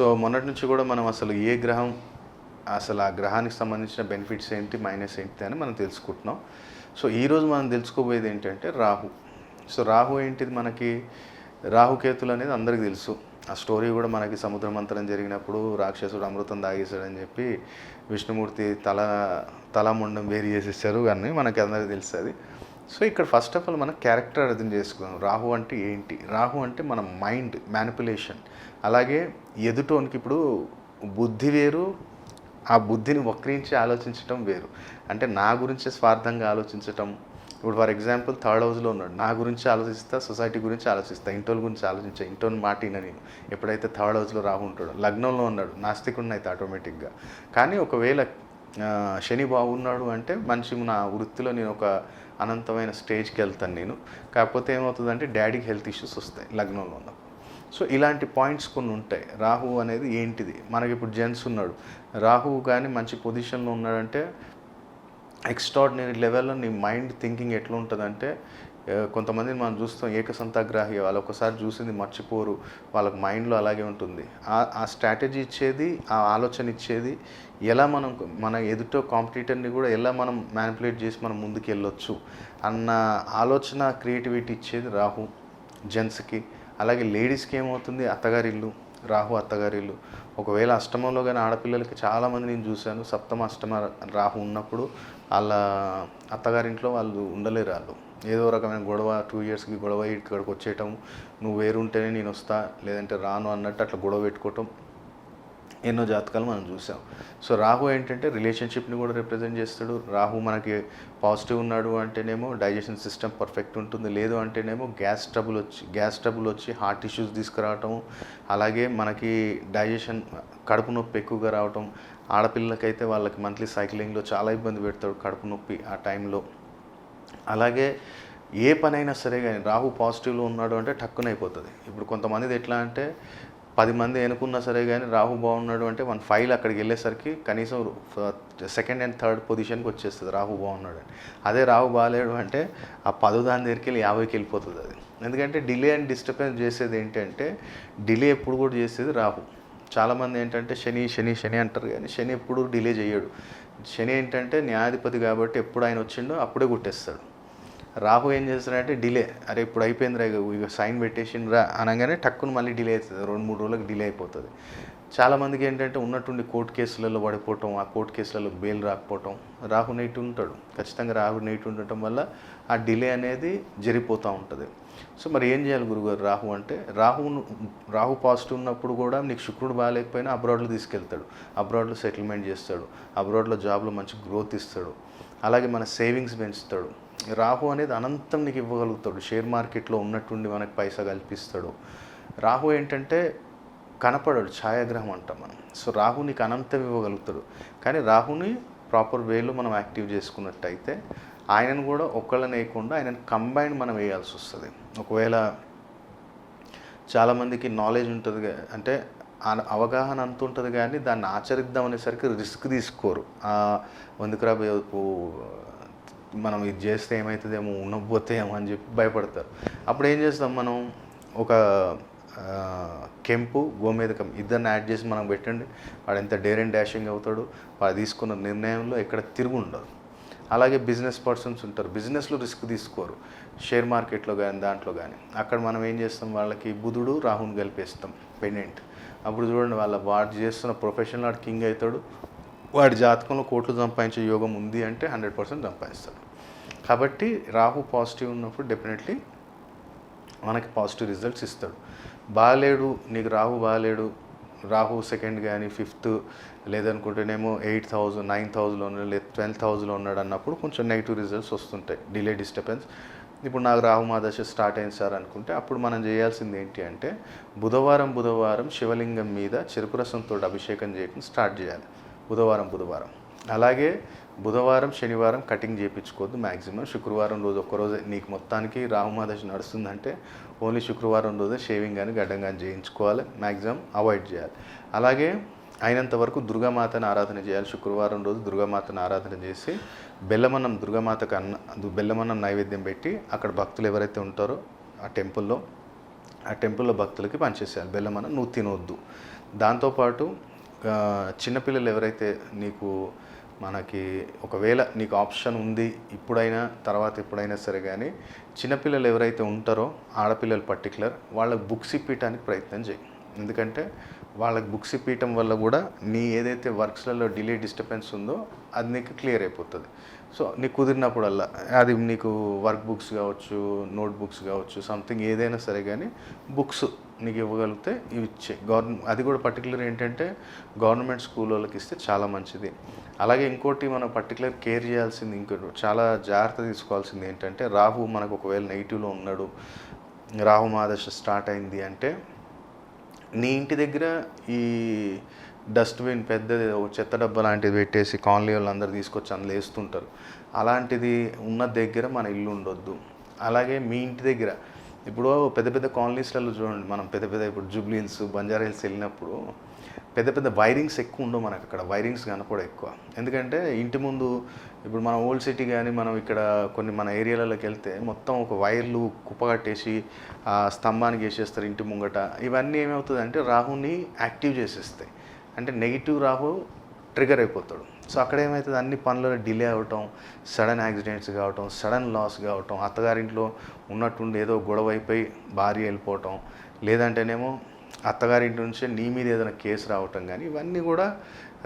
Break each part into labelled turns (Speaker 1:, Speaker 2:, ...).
Speaker 1: So మొన్నటి నుంచి కూడా మనం అసలు ఏ గ్రహం అసలు ఆ గ్రహానికి సంబంధించిన బెనిఫిట్స్ ఏంటి మైనస్ ఏంటి అని మనం తెలుసుకుంటున్నాం. సో ఈరోజు మనం తెలుసుకోబోయేది ఏంటంటే రాహు. సో రాహు ఏంటిది మనకి? రాహుకేతులు అనేది అందరికీ తెలుసు. ఆ స్టోరీ కూడా మనకి సముద్ర మంతరం జరిగినప్పుడు రాక్షసుడు అమృతం తాగేశాడని చెప్పి విష్ణుమూర్తి తల తల ముండం వేరు చేసేసారు కానీ మనకి అందరికీ తెలుస్తుంది. సో ఇక్కడ ఫస్ట్ ఆఫ్ ఆల్ మనం క్యారెక్టర్ అర్థం చేసుకుందాం రాహు అంటే ఏంటి? రాహు అంటే మన మైండ్ మ్యానిపులేషన్ అలాగే ఎదుటోనికి ఇప్పుడు బుద్ధి వేరు ఆ బుద్ధిని వక్రించి ఆలోచించటం వేరు. అంటే నా గురించి స్వార్థంగా ఆలోచించటం. ఇప్పుడు ఫర్ ఎగ్జాంపుల్ థర్డ్ హౌస్లో ఉన్నాడు. నా గురించి ఆలోచిస్తా సొసైటీ గురించి ఆలోచిస్తా ఇంటోల గురించి ఆలోచించా ఇంటోని మాటిన నేను. ఎప్పుడైతే థర్డ్ హౌస్లో రాహు ఉంటాడో లగ్నంలో ఉన్నాడు నాస్తికుడిని అయితే ఆటోమేటిక్గా కానీ ఒకవేళ శని బాగున్నాడు అంటే మనిషి నా వృత్తిలో నేను ఒక అనంతమైన స్టేజ్కి వెళ్తాను నేను. కాకపోతే ఏమవుతుందంటే డాడీకి హెల్త్ ఇష్యూస్ వస్తాయి లగ్నంలో ఉన్నప్పుడు. సో ఇలాంటి పాయింట్స్ కొన్ని ఉంటాయి. రాహు అనేది ఏంటిది? మనకి ఇప్పుడు జెంట్స్ ఉన్నాడు. రాహు కానీ మంచి పొజిషన్లో ఉన్నాడంటే ఎక్స్ట్రాడినరీ లెవెల్లో నీ మైండ్ థింకింగ్ ఎట్లా ఉంటుందంటే కొంతమందిని మనం చూస్తాం ఏకసంతాగ్రాహి వాళ్ళు ఒకసారి చూసింది మర్చిపోరు వాళ్ళకి మైండ్లో అలాగే ఉంటుంది. ఆ స్ట్రాటజీ ఇచ్చేది ఆ ఆలోచన ఇచ్చేది ఎలా మనం మన ఎదుటో కాంపిటీటర్ని కూడా ఎలా మనం మ్యానిపులేట్ చేసి మనం ముందుకు వెళ్ళొచ్చు అన్న ఆలోచన క్రియేటివిటీ ఇచ్చేది రాహు జెంట్స్కి. అలాగే లేడీస్కి ఏమవుతుంది? అత్తగారిల్లు రాహు అత్తగారిల్లు. ఒకవేళ అష్టమంలో కానీ ఆడపిల్లలకి చాలామంది నేను చూశాను సప్తమ అష్టమ రాహు ఉన్నప్పుడు వాళ్ళ అత్తగారింట్లో వాళ్ళు ఉండలేరు వాళ్ళు. ఏదో రకమైన గొడవ టూ ఇయర్స్కి గొడవ ఇక్కడికి వచ్చేయటం నువ్వు వేరుంటేనే నేను వస్తా లేదంటే రాను అన్నట్టు అట్లా గొడవ పెట్టుకోవటం ఎన్నో జాతకాలు మనం చూసాం. సో రాహు ఏంటంటే రిలేషన్షిప్ని కూడా రిప్రజెంట్ చేస్తాడు. రాహు మనకి పాజిటివ్ ఉన్నాడు అంటేనేమో డైజెషన్ సిస్టమ్ పర్ఫెక్ట్ ఉంటుంది. లేదు అంటేనేమో గ్యాస్ ట్రబుల్ వచ్చి గ్యాస్ ట్రబుల్ వచ్చి హార్ట్ ఇష్యూస్ తీసుకురావటం అలాగే మనకి డైజెషన్ కడుపు నొప్పి ఎక్కువగా రావటం ఆడపిల్లలకైతే వాళ్ళకి మంత్లీ సైక్లింగ్లో చాలా ఇబ్బంది పెడతాడు కడుపు నొప్పి ఆ టైంలో అలాగే ఏ పనైనా సరే కానీ రాహు పాజిటివ్లో ఉన్నాడు అంటే టక్కున అయిపోతుంది. ఇప్పుడు కొంతమందిది ఎట్లా అంటే పది మంది ఎనుకున్నా సరే కానీ రాహు బాగున్నాడు అంటే మన ఫైల్ అక్కడికి వెళ్ళేసరికి కనీసం సెకండ్ అండ్ థర్డ్ పొజిషన్కి వచ్చేస్తుంది రాహు బాగున్నాడు అని అదే రాహు బాగాలేడు అంటే ఆ పదో దాని దగ్గరికి వెళ్ళి యాభైకి వెళ్ళిపోతుంది అది. ఎందుకంటే డిలే అండ్ డిస్టర్బెన్స్ చేసేది ఏంటంటే డిలే ఎప్పుడు కూడా చేసేది రాహు. చాలామంది ఏంటంటే శని శని శని అంటారు కానీ శని ఎప్పుడు డిలే చేయడు. శని ఏంటంటే న్యాయాధిపతి కాబట్టి ఎప్పుడు ఆయన వచ్చిండో అప్పుడే కొట్టేస్తాడు. రాహు ఏం చేస్తాడంటే డిలే. అరే ఇప్పుడు అయిపోయింది రా ఇక సైన్ పెట్టేసిండ్రా అనగానే టక్కును మళ్ళీ డిలే అవుతుంది. రెండు మూడు రోజులకు డిలే అయిపోతుంది. చాలామందికి ఏంటంటే ఉన్నట్టుండి కోర్టు కేసులలో పడిపోవటం ఆ కోర్టు కేసులలో బెయిల్ రాకపోవటం రాహు నైట్ ఉంటాడు. ఖచ్చితంగా రాహు నైట్ ఉండటం వల్ల ఆ డిలే అనేది జరిగిపోతూ ఉంటుంది. సో మరి ఏం చేయాలి గురుగారు రాహు అంటే రాహు రాహు పాజిటివ్ ఉన్నప్పుడు కూడా నీకు శుక్రుడు బాగాలేకపోయినా అబ్రాడ్లో తీసుకెళ్తాడు. అబ్రాడ్లో సెటిల్మెంట్ చేస్తాడు. అబ్రాడ్లో జాబ్లో మంచి గ్రోత్ ఇస్తాడు. అలాగే మన సేవింగ్స్ పెంచుతాడు. రాహు అనేది అనంతం నీకు ఇవ్వగలుగుతాడు. షేర్ మార్కెట్లో ఉన్నట్టుండి మనకు పైసా కల్పిస్తాడు. రాహు ఏంటంటే కనపడడు ఛాయాగ్రహం అంటాం మనం. సో రాహు నీకు అనంతం ఇవ్వగలుగుతాడు. కానీ రాహుని ప్రాపర్ వేలో మనం యాక్టివ్ చేసుకున్నట్టయితే ఆయనను కూడా ఒక్కళ్ళని వేయకుండా ఆయనను కంబైన్ మనం వేయాల్సి వస్తుంది. ఒకవేళ చాలామందికి నాలెడ్జ్ ఉంటుంది అంటే ఆ- అవగాహన అంత ఉంటుంది కానీ దాన్ని ఆచరిద్దాం అనేసరికి రిస్క్ తీసుకోరు. ఆ, ఎందుకురా మనం ఇది చేస్తే ఏమవుతుందేమో ఉండకపోతేమో అని చెప్పి భయపడతారు. అప్పుడు ఏం చేస్తాం మనం? ఒక కెంపు గోమేదకం ఇద్దరిని యాడ్ చేసి మనం పెట్టండి. వాడు ఎంత డేర్ అండ్ డాషింగ్ అవుతాడు వాడు తీసుకున్న నిర్ణయంలో ఎక్కడ తిరుగు ఉండదు. అలాగే బిజినెస్ పర్సన్స్ ఉంటారు. బిజినెస్లో రిస్క్ తీసుకోరు. షేర్ మార్కెట్లో కానీ దాంట్లో కానీ అక్కడ మనం ఏం చేస్తాం? వాళ్ళకి బుధుడు రాహుని కలిపేస్తాం పెండెంట్. అప్పుడు చూడండి వాళ్ళ వాడు చేస్తున్న ప్రొఫెషనల్ వాడు కింగ్ అవుతాడు. వాడి జాతకంలో కోట్లు సంపాదించే యోగం ఉంది అంటే హండ్రెడ్ పర్సెంట్ సంపాదిస్తాడు. కాబట్టి రాహు పాజిటివ్ ఉన్నప్పుడు డెఫినెట్లీ మనకి పాజిటివ్ రిజల్ట్స్ ఇస్తాడు. బాగాలేడు నీకు రాహు బాగాలేడు రాహు సెకండ్ కానీ ఫిఫ్త్ లేదనుకుంటేనేమో ఎయిట్ థౌజండ్ నైన్ థౌజండ్లో ఉన్నాడు లేదా ట్వెల్వ్ థౌజండ్లో ఉన్నాడు అన్నప్పుడు కొంచెం నెగిటివ్ రిజల్ట్స్ వస్తుంటాయి డిలే డిస్టర్బెన్స్ ఇప్పుడు నాకు రాహు మాదశ స్టార్ట్ అయింది సార్ అనుకుంటే అప్పుడు మనం చేయాల్సింది ఏంటి అంటే బుధవారం బుధవారం శివలింగం మీద చెరుకు రసంతో అభిషేకం చేయడం స్టార్ట్ చేయాలి బుధవారం బుధవారం. అలాగే బుధవారం శనివారం కటింగ్ చేయించుకోవద్దు మ్యాక్సిమం శుక్రవారం రోజు ఒక్కరోజు నీకు మొత్తానికి రాహుమాదశ నడుస్తుందంటే ఓన్లీ శుక్రవారం రోజు షేవింగ్ కానీ గడ్డం కానీ చేయించుకోవాలి. మ్యాక్సిమం అవాయిడ్ చేయాలి. అలాగే అయినంత వరకు దుర్గామాతను ఆరాధన చేయాలి. శుక్రవారం రోజు దుర్గామాతను ఆరాధన చేసి బెల్లమన్నం దుర్గామాతకు అన్న బెల్లమన్నం నైవేద్యం పెట్టి అక్కడ భక్తులు ఎవరైతే ఉంటారో ఆ టెంపుల్లో ఆ టెంపుల్లో భక్తులకి పనిచేసేయాలి బెల్లమన్నం నువ్వు తినొద్దు. దాంతోపాటు చిన్నపిల్లలు ఎవరైతే నీకు మనకి ఒకవేళ నీకు ఆప్షన్ ఉంది ఇప్పుడైనా తర్వాత ఎప్పుడైనా సరే కానీ చిన్నపిల్లలు ఎవరైతే ఉంటారో ఆడపిల్లలు పర్టికులర్ వాళ్ళకి బుక్స్ ఇప్పించడానికి ప్రయత్నం చేయి. ఎందుకంటే వాళ్ళకి బుక్స్ ఇప్పించడం వల్ల కూడా నీ ఏదైతే వర్క్స్లలో డిలే డిస్టర్బెన్స్ ఉందో అది నీకు క్లియర్ అయిపోతుంది. సో నీకు కుదిరినప్పుడల్లా అది నీకు వర్క్ బుక్స్ కావచ్చు నోట్ బుక్స్ కావచ్చు సంథింగ్ ఏదైనా సరే కానీ బుక్స్ నీకు ఇవ్వగలిగితే ఇవి ఇచ్చే. గవర్నమెంట్ అది కూడా పర్టికులర్ ఏంటంటే గవర్నమెంట్ స్కూల్ వాళ్ళకి ఇస్తే చాలా మంచిది. అలాగే ఇంకోటి మనం పర్టికులర్ కేర్ చేయాల్సింది ఇంకోటి చాలా జాగ్రత్త తీసుకోవాల్సింది ఏంటంటే రాహు మనకు ఒకవేళ నెగిటివ్లో ఉన్నాడు రాహు మహాదశ స్టార్ట్ అయింది అంటే నీ ఇంటి దగ్గర ఈ డస్ట్బిన్ పెద్దది చెత్త డబ్బా లాంటిది పెట్టేసి కాలనీ వాళ్ళందరూ తీసుకొచ్చి అందులో వేస్తుంటారు. అలాంటిది ఉన్న దగ్గర మన ఇల్లు ఉండొద్దు. అలాగే మీ ఇంటి దగ్గర ఇప్పుడు పెద్ద పెద్ద కాలనీస్లలో చూడండి మనం పెద్ద పెద్ద ఇప్పుడు జూబ్లీ హిల్స్ బంజారా హిల్స్ వెళ్ళినప్పుడు పెద్ద పెద్ద వైరింగ్స్ ఎక్కువ ఉండవు మనకు అక్కడ వైరింగ్స్ కనపడ ఎక్కువ. ఎందుకంటే ఇంటి ముందు ఇప్పుడు మన ఓల్డ్ సిటీ కానీ మనం ఇక్కడ కొన్ని మన ఏరియాలలోకి వెళ్తే మొత్తం ఒక వైర్లు కుప్పగట్టేసి ఆ స్తంభానికి వేసేస్తారు ఇంటి ముంగట. ఇవన్నీ ఏమవుతుంది అంటే రాహుని యాక్టివ్ చేసేస్తాయి. అంటే నెగిటివ్ రాహు ట్రిగర్ అయిపోతాడు. సో అక్కడ ఏమవుతుంది అన్ని పనులలో డిలే అవటం సడన్ యాక్సిడెంట్స్ కావటం సడన్ లాస్ కావటం అత్తగారింట్లో ఉన్నట్టుండి ఏదో గొడవ అయిపోయి భార్య వెళ్ళిపోవటం లేదంటేనేమో అత్తగారింటి నుంచే నీ మీద ఏదైనా కేసు రావటం కానీ ఇవన్నీ కూడా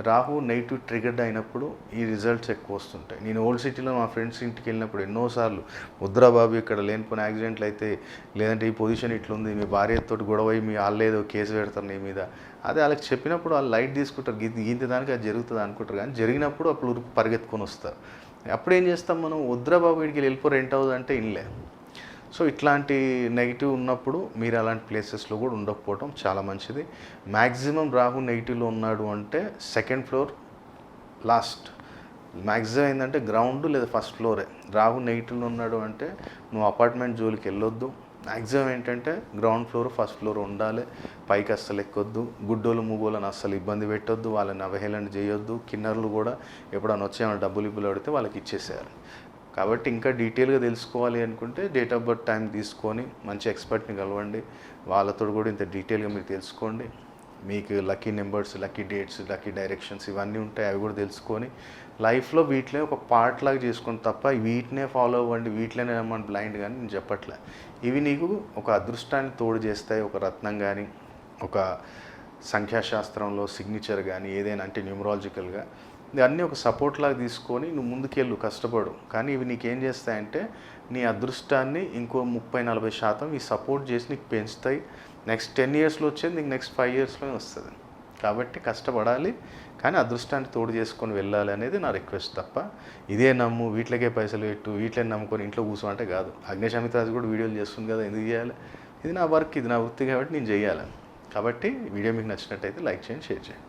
Speaker 1: రాహు నెగిటివ్ ట్రిగర్డ్ అయినప్పుడు ఈ రిజల్ట్స్ ఎక్కువ వస్తుంటాయి. నేను ఓల్డ్ సిటీలో మా ఫ్రెండ్స్ ఇంటికి వెళ్ళినప్పుడు ఎన్నోసార్లు ముద్రాబాబు బాబు ఇక్కడ లేనిపోయిన యాక్సిడెంట్లు అయితే లేదంటే ఈ పొజిషన్ ఇట్లుంది మీ భార్యతో గొడవ మీ వాళ్ళు ఏదో కేసు పెడతారు నీ మీద. అదే వాళ్ళకి చెప్పినప్పుడు వాళ్ళు లైట్ తీసుకుంటారు గీత గీత దానికి అది జరుగుతుంది అనుకుంటారు. కానీ జరిగినప్పుడు అప్పుడు ఉరుకు పరిగెత్తుకొని వస్తారు. అప్పుడు ఏం చేస్తాం మనం ఉద్రాబాబు బాబు వెళ్ళిపో రెంట్ హౌస్ అంటే ఇన్లే. సో ఇట్లాంటి నెగిటివ్ ఉన్నప్పుడు మీరు అలాంటి ప్లేసెస్లో కూడా ఉండకపోవడం చాలా మంచిది. మ్యాక్సిమం రాహు నెగిటివ్లో ఉన్నాడు అంటే సెకండ్ ఫ్లోర్ లాస్ట్ మ్యాక్సిమం ఏంటంటే గ్రౌండ్ లేదా ఫస్ట్ ఫ్లోరే రాహు నెగిటివ్లో ఉన్నాడు అంటే నువ్వు అపార్ట్మెంట్ జోలికి వెళ్ళొద్దు. మ్యాక్సిమం ఏంటంటే గ్రౌండ్ ఫ్లోర్ ఫస్ట్ ఫ్లోర్ ఉండాలి. పైకి అస్సలు ఎక్కొద్దు. గుడ్డోలు మూగోళ్ళని అస్సలు ఇబ్బంది పెట్టొద్దు. వాళ్ళని అవహేళన చేయొద్దు. కిన్నర్లు కూడా ఎప్పుడైనా వచ్చి ఏమైనా డబ్బులు ఇబ్బులు అడిగితే వాళ్ళకి ఇచ్చేసేయాలి. కాబట్టి ఇంకా డీటెయిల్గా తెలుసుకోవాలి అనుకుంటే డేట్ ఆఫ్ బర్త్ టైం తీసుకొని మంచి ఎక్స్పర్ట్ని కలవండి. వాళ్ళతో కూడా ఇంత డీటెయిల్గా మీరు తెలుసుకోండి. మీకు lucky numbers lucky dates lucky directions ఇవన్నీ ఉంటాయి అవి కూడా తెలుసుకొని లైఫ్లో వీటినే ఒక పార్ట్ లాగా చేసుకొని తప్ప వీటినే ఫాలో అవ్వండి వీటిలోనే మన బ్లైండ్ కానీ నేను చెప్పట్లే. ఇవి నీకు ఒక అదృష్టాన్ని తోడు చేస్తాయి ఒక రత్నం కానీ ఒక సంఖ్యాశాస్త్రంలో సిగ్నేచర్ కానీ ఏదైనా అంటే న్యూమరాలజికల్గా అన్నీ ఒక సపోర్ట్ లాగా తీసుకొని నువ్వు ముందుకెళ్ళు కష్టపడు. కానీ ఇవి నీకేం చేస్తాయంటే నీ అదృష్టాన్ని ఇంకో ముప్పై నలభై శాతం ఈ సపోర్ట్ చేసి నీకు పెంచుతాయి. నెక్స్ట్ టెన్ ఇయర్స్లో వచ్చేది నీకు నెక్స్ట్ ఫైవ్ ఇయర్స్లోనే వస్తుంది. కాబట్టి కష్టపడాలి కానీ అదృష్టాన్ని తోడు చేసుకొని వెళ్ళాలి అనేది నా రిక్వెస్ట్ తప్ప ఇదే నమ్ము వీటికే పైసలు పెట్టు వీటిని నమ్ముకొని ఇంట్లో కూర్చోమంటే కాదు. అగ్నేష్ అమితాజ్ కూడా వీడియోలు చేస్తుంది కదా ఎందుకు చేయాలి? ఇది నా వర్క్ ఇది నా వృత్తి కాబట్టి నేను చేయాలి. కాబట్టి వీడియో మీకు నచ్చినట్టయితే లైక్ చేయండి షేర్ చేయండి.